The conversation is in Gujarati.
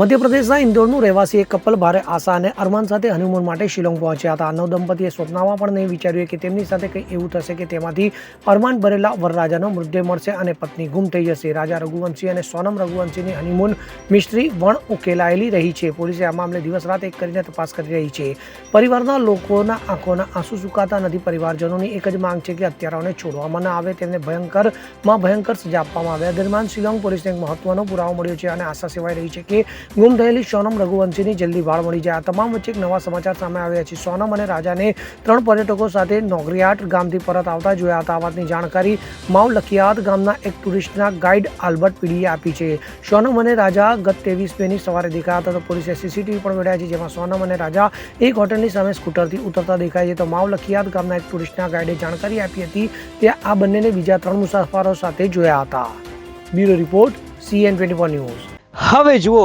મધ્યપ્રદેશના ઇન્દોરનું રહેવાસી એક કપલ ભારે આશા અને અરમાન સાથે હનીમૂન માટે શિલોંગ પહોંચ્યા હતા. નવ દંપતીએ સ્વપ્નમાં પણ નહીં વિચાર્યું કે તેમની સાથે કંઈ એવું થશે કે તેમાંથી અરમાન ભરેલા વરરાજાનો મૃતદેહ મળશે અને પત્ની ગુમ થઈ જશે. રાજા રઘુવંશી અને સોનમ રઘુવંશીની હનીમૂન મિસ્ટ્રી વણ ઉકેલાયેલી રહી છે. પોલીસે આ મામલે દિવસ રાત એક કરીને તપાસ કરી રહી છે. પરિવારના લોકોના આંખોના આંસુ સુકાતા નથી. પરિવારજનોની એક જ માંગ છે કે હત્યારાઓને છોડવામાં ન આવે. તેમને ભયંકરમાં ભયંકર સજા આપવામાં આવે. આ દરમિયાન શિલોંગ પોલીસને એક મહત્વનો પુરાવો મળ્યો છે અને આશા સેવાઈ રહી છે કે ગુમ થયેલી સોનમ રઘુવંશીની જલ્દી વાળ મળી જાય. આ તમામ વચ્ચે એક નવા સમાચાર સામે આવ્યા છે. સોનમ અને રાજાને ત્રણ પર્યટકો સાથે નોગરિયાટ ગામથી પરત આવતા જોયા હતા. આ વાતની જાણકારી માવ લખિયાત ગામના એક ટુરિસ્ટના ગાઈડ આલ્બર્ટ પીડીએ આપી છે. સોનમ અને રાજા ગત ત્રેવીસ મેની સવારે દેખાયા હતા તો પોલીસે સીસીટીવી પણ મેળવ્યા છે, જેમાં સોનમ અને રાજા એક હોટલની સામે સ્કૂટરથી ઉતરતા દેખાય છે. તો માવ લખિયાત ગામના એક ટુરિસ્ટના ગાઈડે જાણકારી આપી હતી કે આ બંનેને બીજા ત્રણ મુસાફરો સાથે જોયા હતા. Bureau report CN twenty news. હવે જુઓ